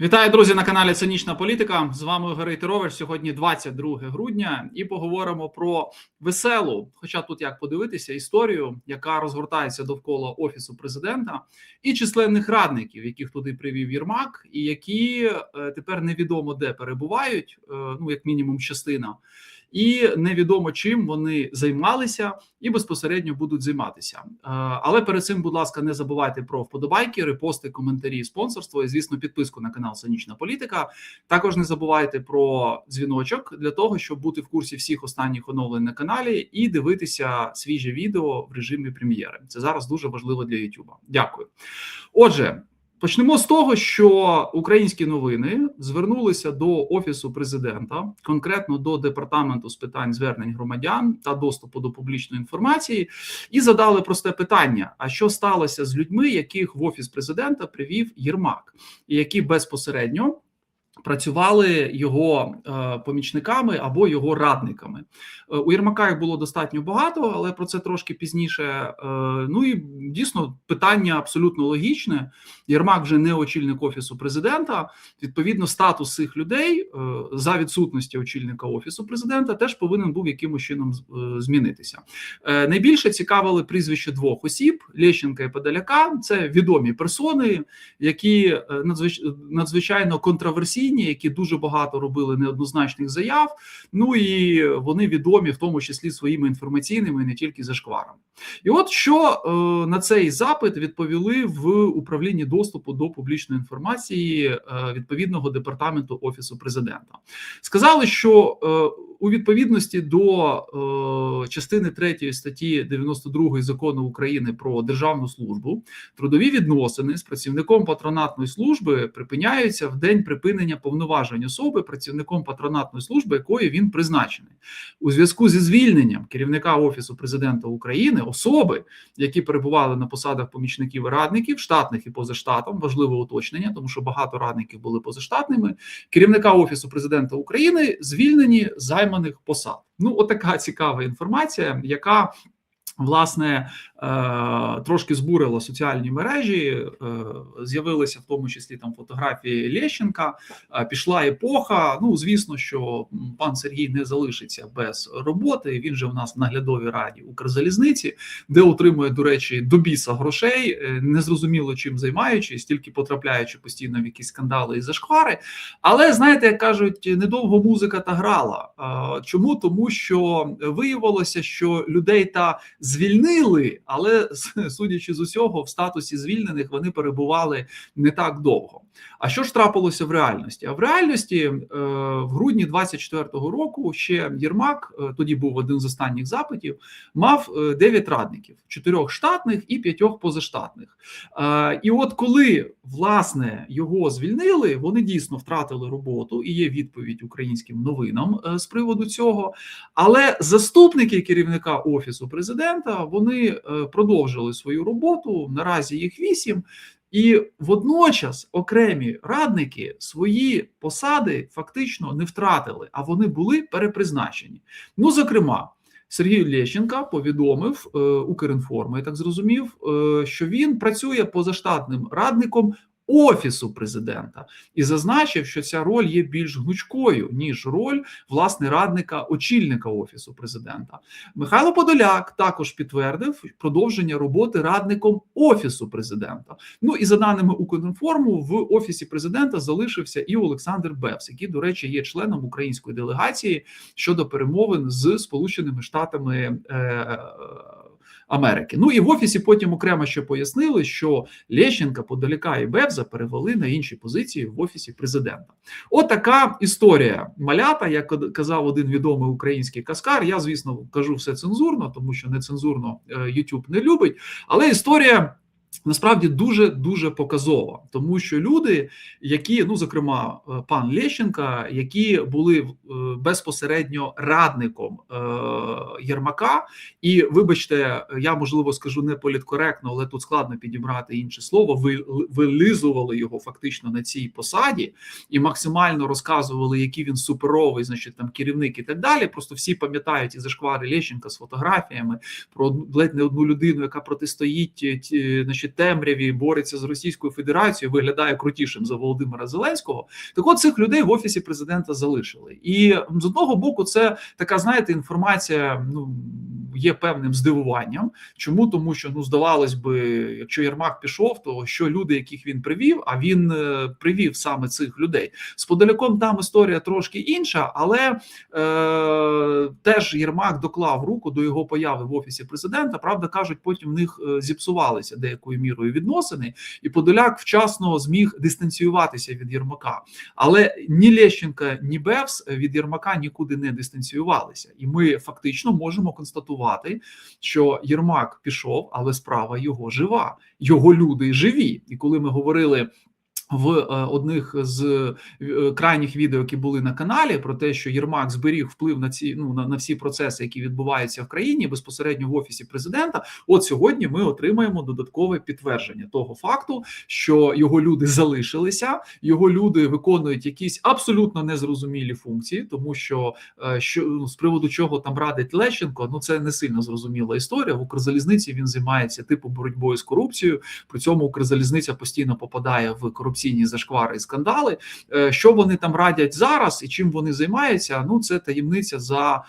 Вітаю, друзі, на каналі Цинічна Політика. З вами Ігор Рейтерович. Сьогодні 22 грудня, і поговоримо про веселу, хоча тут як подивитися, історію, яка розгортається довкола офісу президента і численних радників, яких туди привів Єрмак, і які е, тепер невідомо де перебувають, е, ну як мінімум, частина. І невідомо чим вони займалися і безпосередньо будуть займатися. Е, Але перед цим, будь ласка, не забувайте про вподобайки, репости, коментарі, спонсорство і, звісно, підписку на канал Сонячна Політика. Також не забувайте про дзвіночок для того, щоб бути в курсі всіх останніх оновлень на каналі і дивитися свіже відео в режимі прем'єри. Це зараз дуже важливо для YouTube. Дякую. Отже. Почнемо з того, що українські новини звернулися до офісу президента, конкретно до департаменту з питань звернень громадян та доступу до публічної інформації, і задали просте питання: а що сталося з людьми, яких в офіс президента привів Єрмак, і які безпосередньо працювали його е, помічниками або його радниками. Е, у Єрмака їх було достатньо багато, але про це трошки пізніше. Е, ну і дійсно питання абсолютно логічне. Єрмак вже не очільник офісу президента. Відповідно, статус цих людей за відсутності очільника офісу президента теж повинен був якимось чином змінитися. Найбільше цікавили прізвище двох осіб: Лещенка і Подоляка. Це відомі персони, які надзвич... надзвичайно контроверсійні, які дуже багато робили неоднозначних заяв. Ну і вони відомі в тому числі своїми інформаційними, не тільки зашкварами. І от що е, на цей запит відповіли в управлінні доступу до публічної інформації е, відповідного департаменту офісу президента. Сказали, що е, у відповідності до е, частини 3 статті 92 закону України про державну службу трудові відносини з працівником патронатної служби припиняються в день припинення повноважень особи працівником патронатної служби, якою він призначений, у зв'язку зі звільненням керівника офісу президента України, особи, які перебували на посадах помічників і радників, штатних і поза штатом, важливе уточнення, тому що багато радників були позаштатними. Керівника офісу президента України звільнені з займаних посад. Ну, отака цікава інформація, яка Власне, трошки збурила соціальні мережі, е, з'явилися в тому числі там фотографії Лещенка. е, Пішла епоха. Ну, звісно, що пан Сергій не залишиться без роботи. Він же в нас в наглядовій раді Укрзалізниці, де отримує, до речі, до біса грошей, е, незрозуміло чим займаючись, тільки потрапляючи постійно в якісь скандали і зашквари. Але знаєте, як кажуть, недовго музика та грала. Е, Чому? Тому що виявилося, що людей та звільнили, але судячи з усього, в статусі звільнених вони перебували не так довго. А що ж трапилося в реальності? А в реальності е, в грудні 24-го року ще Єрмак, е, тоді був один з останніх запитів, мав 9 радників: чотирьох штатних і п'ятьох позаштатних. Е, І от коли власне його звільнили, вони дійсно втратили роботу, і є відповідь українським новинам е, з приводу цього. Але заступники керівника офісу президента вони е, продовжили свою роботу. Наразі їх вісім. І водночас окремі радники свої посади фактично не втратили, а вони були перепризначені. Ну, зокрема, Сергій Лещенка повідомив е, Укрінформу, я так зрозумів, е, що він працює позаштатним радником офісу президента і зазначив, що ця роль є більш гнучкою ніж роль власне радника очільника офісу президента. Михайло Подоляк також підтвердив продовження роботи радником офісу президента. Ну і за даними Укрінформу, в офісі президента залишився і Олександр Бевс, який, до речі, є членом української делегації щодо перемовин з Сполученими Штатами. Е- Америки. Ну і в офісі потім окремо ще пояснили, що Лещенка, Подоляка і Бевза перевели на інші позиції в офісі президента. Отака історія малята, як казав один відомий український каскар. Я, звісно, кажу все цензурно, тому що нецензурно е, YouTube не любить, але історія. Насправді дуже дуже показова, тому що люди, які ну зокрема е, пан Лещенка, які були е, безпосередньо радником е, Єрмака, і вибачте, я можливо скажу не політкоректно, але тут складно підібрати інше слово. Ви вилизували його фактично на цій посаді і максимально розказували, який він суперовий, значить там керівник і так далі. Просто всі пам'ятають і зашквари Лещенка з фотографіями про ледь не одну людину, яка протистоїть значить, чи темряві бореться з Російською Федерацією, виглядає крутішим за Володимира Зеленського. Так от цих людей в офісі президента залишили, і з одного боку, це така, знаєте, інформація. Ну є певним здивуванням. Чому тому, що ну здавалось би, якщо Єрмак пішов, то що люди, яких він привів, а він е, привів саме цих людей з подаляком. Там історія трошки інша, але е, теж Єрмак доклав руку до його появи в офісі президента. Правда, кажуть, потім в них е, зіпсувалися деякою мірою відносини, і Подоляк вчасно зміг дистанціюватися від Єрмака. Але ні Лещенка, ні Бевс від Єрмака нікуди не дистанціювалися, і ми фактично можемо констатувати, що Єрмак пішов, але справа його жива, його люди живі. І коли ми говорили. В е, одних з е, крайніх відео, які були на каналі, про те, що Єрмак зберіг вплив на ці ну на, на всі процеси, які відбуваються в країні безпосередньо в офісі президента. От сьогодні ми отримаємо додаткове підтвердження того факту, що його люди залишилися, його люди виконують якісь абсолютно незрозумілі функції, тому що е, що ну, з приводу чого там радить Лещенко, ну це не сильно зрозуміла історія. В Укрзалізниці він займається типу боротьбою з корупцією. При цьому Укрзалізниця постійно попадає в корупцію корупційні зашквари і скандали. Е, що вони там радять зараз і чим вони займаються? Ну це таємниця за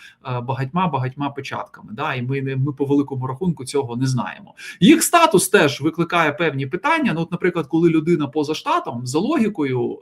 багатьма багатьма печатками. Да, і ми не ми по великому рахунку цього не знаємо. Їх статус теж викликає певні питання. Ну, от, наприклад, коли людина поза штатом за логікою,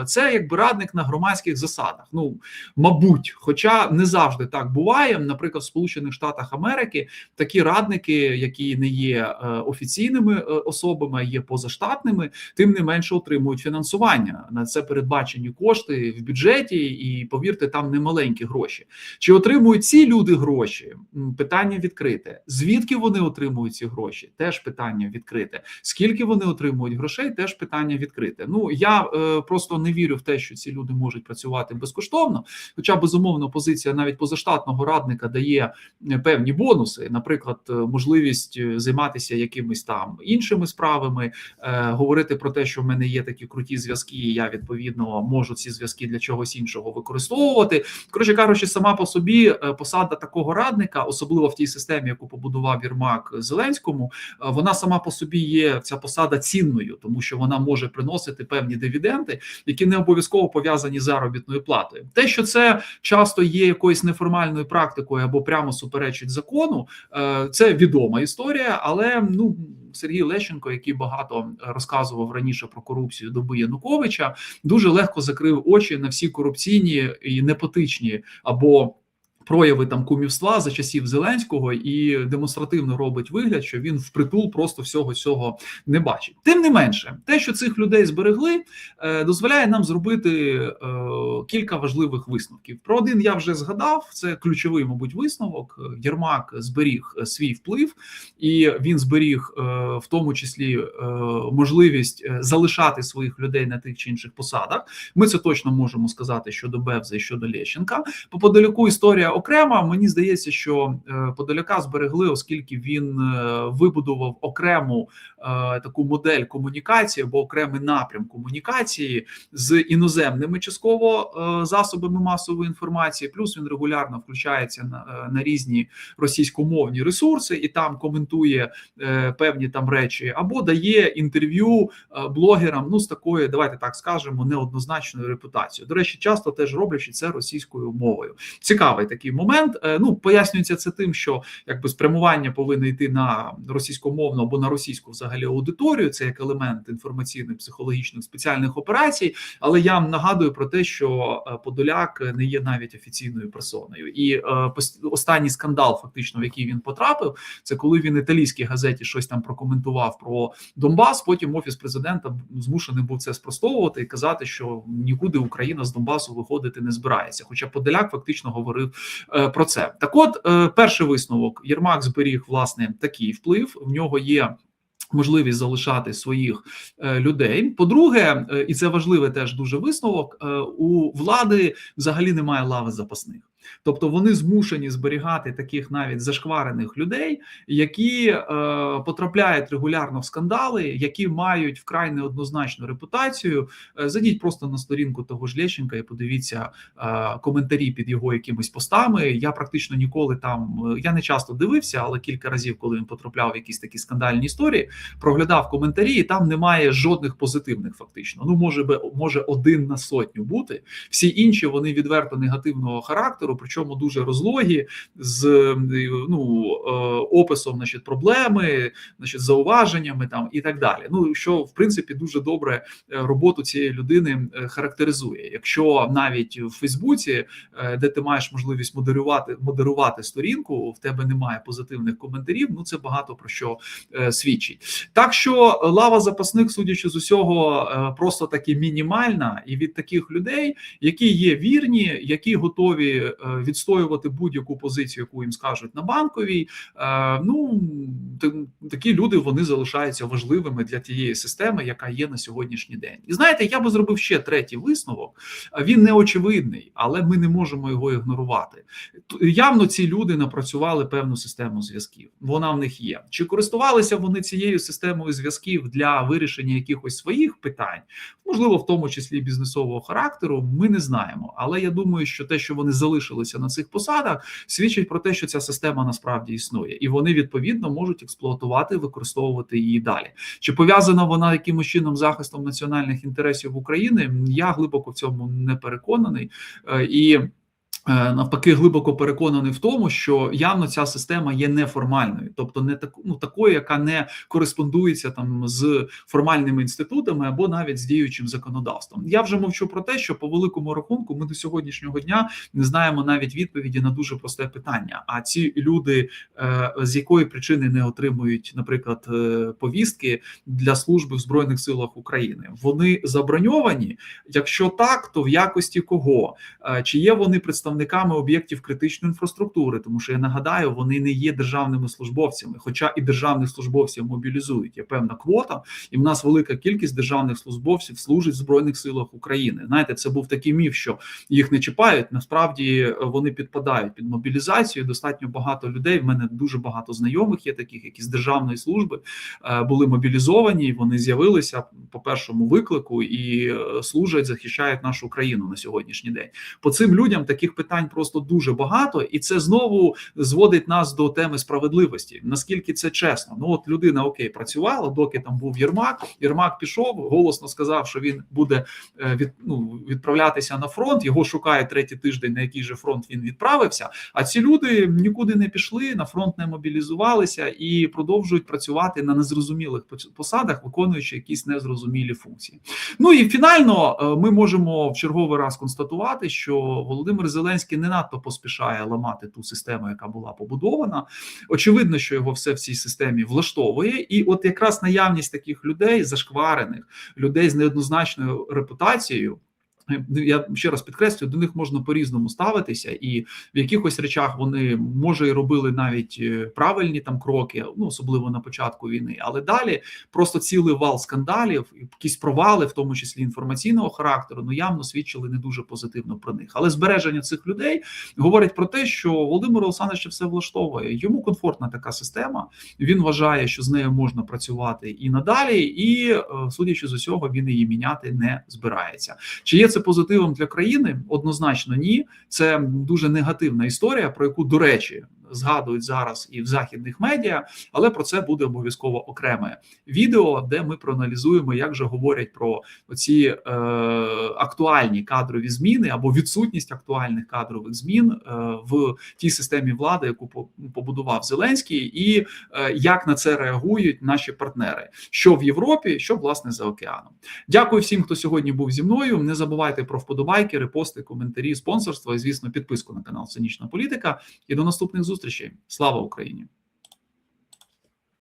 е, це якби радник на громадських засадах. Ну мабуть, хоча не завжди так буває. Наприклад, в Сполучених Штатах Америки такі радники, які не є е, офіційними особами, а є позаштатними, тим не менше отримують фінансування. На це передбачені кошти в бюджеті, і повірте, там не маленькі гроші. Чи отримують ці люди гроші? Питання відкрите. Звідки вони отримують ці гроші? Теж питання відкрите. Скільки вони отримують грошей? Теж питання відкрите. Ну я е, просто не вірю в те, що ці люди можуть працювати безкоштовно. Хоча безумовно позиція навіть позаштатного радника дає е, певні бонуси, наприклад, е, можливість е, займатися якимись там іншими справами, е, говорити про те, що в мене є є такі круті зв'язки, і я відповідно можу ці зв'язки для чогось іншого використовувати. Коротше кажучи, сама по собі е, посада такого радника, особливо в тій системі, яку побудував Єрмак Зеленському, е, вона сама по собі є ця посада цінною, тому що вона може приносити певні дивіденди, які не обов'язково пов'язані з заробітною платою. Те, що це часто є якоюсь неформальною практикою або прямо суперечить закону, е, це відома історія, але ну. Сергій Лещенко, який багато розказував раніше про корупцію доби Януковича, дуже легко закрив очі на всі корупційні і непотичні або прояви там кумівства за часів Зеленського і демонстративно робить вигляд, що він впритул просто всього цього не бачить. Тим не менше, те, що цих людей зберегли, е, дозволяє нам зробити е, кілька важливих висновків. Про один я вже згадав. Це ключовий, мабуть, висновок. Єрмак зберіг свій вплив, і він зберіг е, в тому числі можливість залишати своїх людей на тих чи інших посадах. Ми це точно можемо сказати щодо Бевза і щодо Лещенка. По подаляку історія окремо. Мені здається, що е, Подоляка зберегли, оскільки він е, вибудував окрему е, таку модель комунікації або окремий напрям комунікації з іноземними частково засобами масової інформації. Плюс він регулярно включається на, на різні російськомовні ресурси і там коментує певні там речі, або дає інтерв'ю блогерам. Ну з такою, давайте так скажемо, неоднозначною репутацією. До речі, часто теж роблячи це російською мовою. Цікавий такий такий момент. Е, ну пояснюється це тим, що якби спрямування повинно йти на російськомовну або на російську взагалі аудиторію. Це як елемент інформаційних психологічних спеціальних операцій. Але я нагадую про те, що е, Подоляк не є навіть офіційною персоною, і е, останній скандал, фактично, в який він потрапив, це коли він італійській газеті щось там прокоментував про Донбас. Потім офіс президента змушений був це спростовувати і казати, що нікуди Україна з Донбасу виходити не збирається. Хоча Подоляк фактично говорив про це. Так, от е, перший висновок Єрмак зберіг власне такий вплив. В нього є. Можливість залишати своїх е, людей. По-друге, і це важливий теж дуже висновок. У влади взагалі немає лави запасних. Тобто вони змушені зберігати таких навіть зашкварених людей, які е, потрапляють регулярно в скандали, які мають вкрай неоднозначну репутацію. Е, Зайдіть просто на сторінку того ж Лещенка і подивіться е, коментарі під його якимись постами. Я практично ніколи там е, я не часто дивився, але кілька разів, коли він потрапляв в якісь такі скандальні історії, проглядав коментарі, і там немає жодних позитивних. Фактично, ну може би може один на сотню бути. Всі інші вони відверто негативного характеру, причому дуже розлогі з ну е, описом значить, проблеми, значить, зауваженнями там і так далі. Ну що в принципі дуже добре е, роботу цієї людини е, характеризує. Якщо навіть в Фейсбуці, де ти маєш можливість модерувати модерувати сторінку, в тебе немає позитивних коментарів. Ну це багато про що свідчить. Так що лава запасних, судячи з усього, просто таки мінімальна, і від таких людей, які є вірні, які готові відстоювати будь-яку позицію, яку їм скажуть на банковій. е, Ну такі люди вони залишаються важливими для тієї системи, яка є на сьогоднішній день. І знаєте, я би зробив ще третій висновок. Він не очевидний, але ми не можемо його ігнорувати. Явно ці люди напрацювали певну систему зв'язків. Вона в них є. Чи користувалися вони цією системою зв'язків для вирішення якихось своїх питань? можливо, в тому числі бізнесового характеру, ми не знаємо. Але я думаю, що те, що вони залишилися на цих посадах, свідчить про те, що ця система насправді існує, і вони відповідно можуть експлуатувати, використовувати її далі. Чи пов'язана вона якимось чином захистом національних інтересів України? Я глибоко в цьому не переконаний Е, і. Е, Навпаки, глибоко переконаний в тому, що явно ця система є неформальною, тобто не так, ну, такою, яка не кореспондується там з формальними інститутами або навіть з діючим законодавством. Я вже мовчу про те, що по великому рахунку ми до сьогоднішнього дня не знаємо навіть відповіді на дуже просте питання. А ці люди е, з якої причини не отримують, наприклад, е, повістки для служби в збройних силах України? Вони заброньовані. Якщо так, то в якості кого? Чи є вони представниками об'єктів критичної інфраструктури? Тому що я нагадаю, вони не є державними службовцями, хоча і державних службовців мобілізують. Є певна квота, і в нас велика кількість державних службовців служить в збройних силах України. Знаєте, це був такий міф, що їх не чіпають. Насправді е, вони підпадають під мобілізацію. Достатньо багато людей. В мене дуже багато знайомих є таких, які з державної служби е, були мобілізовані. Вони з'явилися по першому виклику і е, служать, захищають нашу країну на сьогоднішній день. По цим людям таких питань просто дуже багато, і це знову зводить нас до теми справедливості. Наскільки це чесно? Ну от людина окей працювала, доки там був Єрмак. Єрмак пішов, голосно сказав, що він буде е, від, ну, відправлятися на фронт. Його шукає третій тиждень, на який же фронт він відправився. А ці люди нікуди не пішли, на фронт не мобілізувалися і продовжують працювати на незрозумілих посадах, виконуючи якісь незрозумілі функції. Ну і фінально е, ми можемо в черговий раз констатувати, що Володимир Зеленський не надто поспішає ламати ту систему, яка була побудована. Очевидно, що його все в цій системі влаштовує, і от якраз наявність таких людей, зашкварених людей з неоднозначною репутацією. Я ще раз підкреслюю, до них можна по-різному ставитися, і в якихось речах вони може і робили навіть е, правильні там кроки, ну особливо на початку війни, але далі просто цілий вал скандалів, якісь провали, в тому числі інформаційного характеру, ну явно свідчили не дуже позитивно про них. Але збереження цих людей говорить про те, що Володимир Олександрович все влаштовує. Йому комфортна така система. Він вважає, що з нею можна працювати і надалі, і е, судячи з усього, він її міняти не збирається. Чи є це позитивом для країни? Однозначно, ні. Це дуже негативна історія, про яку, до речі, згадують зараз і в західних медіа, але про це буде обов'язково окреме відео, де ми проаналізуємо, як же говорять про оці е, актуальні кадрові зміни або відсутність актуальних кадрових змін е, в тій системі влади, яку побудував Зеленський, і е, як на це реагують наші партнери, що в Європі, що власне за океаном. Дякую всім, хто сьогодні був зі мною. Не забувайте про вподобайки, репости, коментарі, спонсорство і, звісно, підписку на канал Цинічна Політика. І до наступних зустрічей. Слава Україні!